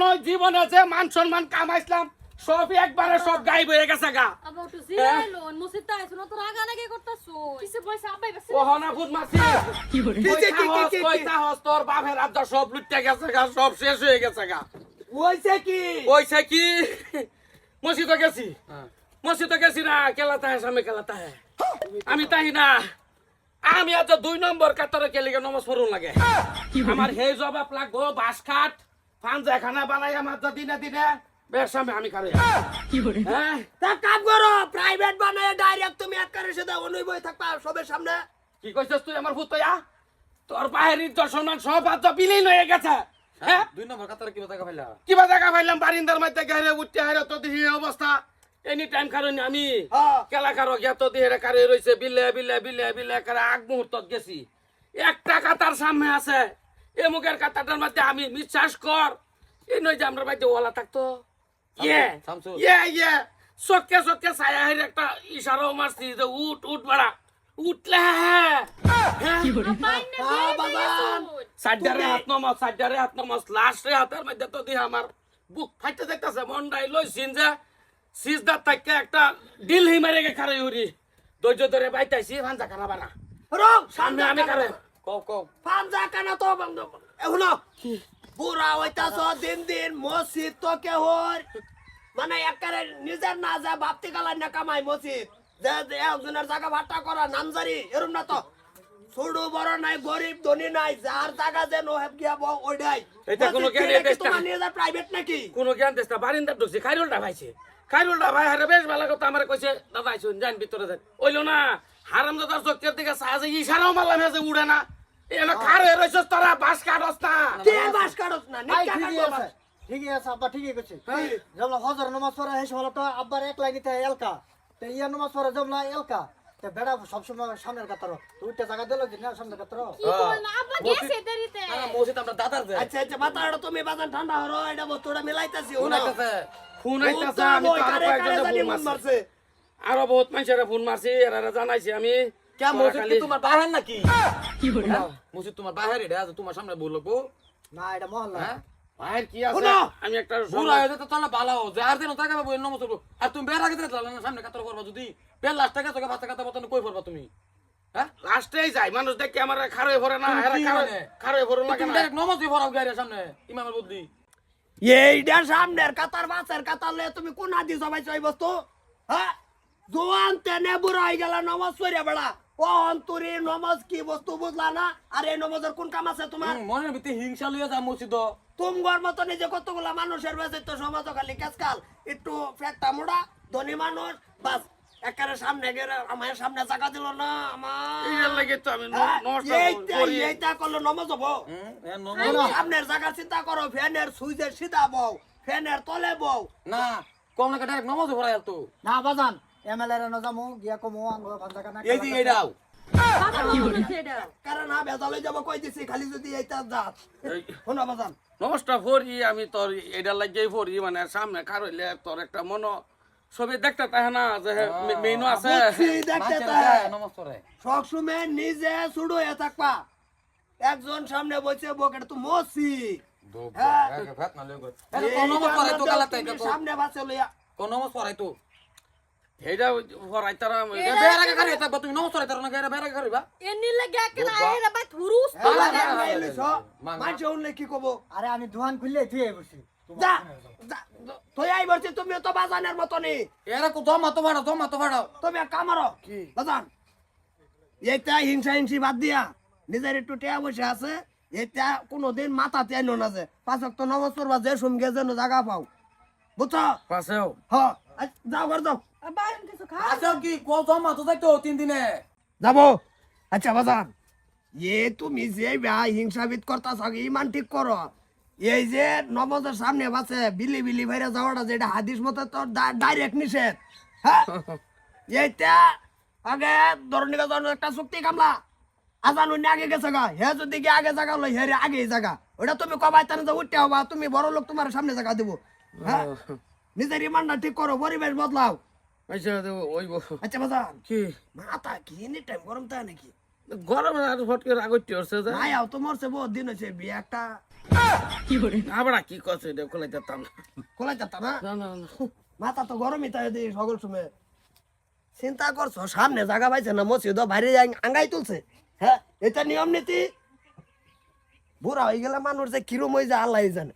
মনে হয় জীবনে যে মান সম্মান কামাইছিলাম সবই একবারে সব গায়েব হয়ে গেছে গা। সব লুটতে গেছে সব শেষ হয়ে গেছে গা। হইছে কি? ওইছে কি? মসজিদে গেছি। মসজিদে গেছি না কেলাতা হ্যাঁ সামনে কেলাতা হ্যাঁ। আমি তাই না আমি এত দুই নম্বর কাতারে কেলিকে নমাজ পড়ুন লাগে। আমার হে জবাব লাগবো বাস খাট। পাঞ্জা খানা বানাই আমার দিনে দিনে সামনে আমি কারে। হ্যাঁ? তা কাম করো প্রাইভেট বানায় ডাইরেক্ট তুমি একবারে সাথে অনুই বই থাকবা সবের সামনে। কি কইছিস তুই আমার ফুতয়া তোর বাহির দর্শন সব আজ বিলীন হয়ে গেছে। হ্যাঁ? দুই নম্বর কাতারে কিবা টাকা পাইলা? কিবা জায়গা পাইলাম? বারিন্দার মধ্যে গাড়ি উঠতে হারে তো এই অবস্থা। এনি টাইম কারণ আমি হ্যাঁ। কেলা কারও জ্ঞাত দিহেরে কারে রইছে বিলে বিলে বিলে বিলে করে আগ মুহূর্তত গেছি। একটা কাতার সামনে আছে। এ মুখের কাতারটার মধ্যে আমি বিশ্বাস কর। এই নয় যে আমরা বাড়িতে ওলা থাকতো। ইয়ে শামসুল। ইয়ে ইয়ে। চক্কে চক্কে ছায়া হেরে একটা ইশারাও মারছি যে উঠ উঠ বাড়া। উঠলে হ্যাঁ হ্যাঁ। হ্যাঁ, বাজান। সাইডারে হাত নমাস সাইডারে হাত নমাস লাস্টে হাতের মধ্যে তো দিয়ে আমার বুক ফাইতে দেখতেছে মনটাই লইছিন যে সিজদার থেকে একটা ডিল হি মারে গে খারে উরি ধৈর্য ধরে বাইতাইছি ভাঞ্জা খানা বানা সামনে আমি কারে কও কও। পাঞ্জা কানা তো বন্ধ এখন বুড়া হইতাছ দিন দিন মসজিদ তো কে হর মানে একবারে নিজের না যা ভাবতে গেলার না কামাই মসজিদ। যে যে একজনের জায়গা ভাটা করা নামজারি এরম না তো। ছোট বড় নাই গরিব ধনী নাই যার জায়গা যে নো হেব গিয়া বউ ওইডাই এটা কোনো জ্ঞানী কি দেশ না। তোমার নিজের প্রাইভেট নাকি? কোনো জ্ঞান দিস না। বারিন্দার ঢুকছি খাইরুলটা ভাইছে। খাইরুলটা ভাই হারে বেশ ভালো কথা আমার কইছে দাদা আইসুন যান ভিতরে যান ওইলো না। হারাম দাদার চোখের দিকে সাহায্য ইশারাও মারলাম হেসে উড়ে না। এলো খারে রইছস তোরা বাস কাটস না। কে বাস কাটস না? ঠিকই কাটস। আছে ঠিকই আছে আব্বা ঠিকই করছে যেমন হজর নমাজ পড়া হেসে হলো তো আব্বার এক লাইনিতে এলকা। তো ইয়া নমাজ পড়া যেমন এলকা। তো বেড়া সবসময় সামনের কাতারো। তো উঠতে জায়গা দিল যে না সামনের কাতারো। কি বল না? আব্বা গেছে দেরিতে। না মসজিদ আমরা দাদার দে আচ্ছা আচ্ছা মাথাটা তুমি বাজান ঠান্ডা হরো এটা বস্তুটা মিলাইতাছি কোন আইতাছে ফোন আমি তো আরও কয়েকজনে ফোন মারছি। আরও বহুত মানুষের ফোন মারছি এরা জানাইছি আমি। কে মসজিদ কি তোমার বাহির নাকি? হ্যাঁ? মসজিদ তোমার বাহির এটা আছে তোমার সামনে বলব না এটা মহল্লা। হ্যাঁ? কি আছে? শোনো। আমি একটা বুড়া হয়ে যেতে তাহলে ভালো যে আর দিন টাকা পাবো নমস্কার আর তুমি বের আগে দিলে না সামনে কাতর করবা যদি। বের লাস্ট টাকা তোকে পাঁচ টাকা মতন কই পড়বা তুমি? হ্যাঁ? লাস্টেই যাই মানুষ দেখে আমার খারোয় ভরে না খারোয় মানে? ভরে লাগে তুমি না। ডাইরেক্ট নমস্কার পড়াও গাড়ির সামনে ইমামের বুদ্ধি। এইটা সামনের কাতার বাসের কাতার লয়ে তুমি কোন হাতি সবাই চাই বস্তু? হ্যাঁ? জোয়ান তেনে বুড়া হয়ে গেল নমাজ পড়ে বেড়া ও অন্তরি নমাজ কি বস্তু বুঝলা না? আর এই নমাজের কোন কাম আছে তোমার? মনের ভিতরে হিংসা লইয়া যা মসজিদ তুমগর মতো নিজে কতগুলা মানুষের বেঁচে তো সমাজ খালি কাজকাল। একটু ফেটটা মোড়া ধনী মানুষ বাস। একেবারে সামনে গেলে আমার সামনে জায়গা দিল না আমার এর লাগে তো আমি হ্যাঁ, নষ্ট করি এইটা করলে নমাজ হব। হুম, সামনের জায়গা চিন্তা করো ফ্যানের সুইচে সিধা বউ ফ্যানের তলে বউ। না কম না ডাইরেক্ট নমস্কার পড়াই তো। না বাজান এমএলএ রে নজামু গিয়া কমু আঙ্গ কানা এই যে এইটাও বাবা বলেছে এটা কারণ না বেজালে যাব কই দিছি? খালি যদি এইটা যাত। এই- বাজান। নমস্কার ফরি আমি তোর এটা লাগিয়ে ফরি মানে সামনে খারইলে তোর একটা মন ছবি দেখতে তাহে না যে মেনু আছে। দেখতে তাই নমস্কার। নিজে হয়ে থাকবা। একজন সামনে বসে বকেট তো মসি। হ্যাঁ। গালাতে তুমি সামনে বাসে লইয়া কোন তো। তারা তুমি নমস্কার তার না এনি লাগে থুরুস কব? আরে আমি দোকান খুললে থুয়ে বসি। যা যা, তুই আই বলছি তুমি তো বাজানের মতনই। এরা কো জমা তো ভাড়া জমা তো ভাড়া তুমি এক কামারো বাজান। এইটা হিংসা হিংসি বাদ দিয়া। নিজের একটু টেয়া বসে আছে। এটা কোনোদিন মাথাতে আইনো না যে পাঁচক তো নমস্কার বা যে সুমগে যেন জায়গা পাও। বুঝছ? পাশেও। হ আচ্ছা, যাও ঘর যাও। বাইরে কিছু খা। আচ্ছা কি কো জমা তো যাইতো তিন দিনে যাব। আচ্ছা বাজান এ তুমি যে হিংসাবিদ ইমান ঠিক করো। এই যে নবজের সামনে বাসে বিলি বিলি ভাইরা যাওয়াটা যেটা হাদিস মতো তো ডাইরেক্ট নিষেধ। হ্যাঁ এইটা আগে ধরনিকা ধরনের একটা চুক্তি কামলা। আজান উনি আগে গেছে গা। হে যদি কি আগে জায়গা লই জায়গা ওটা তুমি কবাই তানে যে উঠতে হবা তুমি বড় লোক তোমার সামনে জায়গা দিব। হ্যাঁ? নিজের ইমানটা ঠিক করো পরিবেশ বদলাও। আচ্ছা ওই আচ্ছা বাজান। কি? মাথা কি এনি টাইম গরম থাকে নাকি? গরমে আর ফটকে আগতে হচ্ছে যে? নাই আও তো মরছে বহুত দিন হয়েছে বিয়ে একটা। আবার কি করছে এটা খোলাই দিতাম না। কোলাই যাতা না? না মাথা তো গরমই তাই দিই সকল সময়। চিন্তা করছ সামনে জায়গা পাইছে না মসজিদ বাইরে আঙ্গাই তুলছে। হ্যাঁ এটা নিয়ম নীতি? বুড়া হয়ে গেলে মানুষ যে কিরম হয়ে যায় আল্লাহ জানে।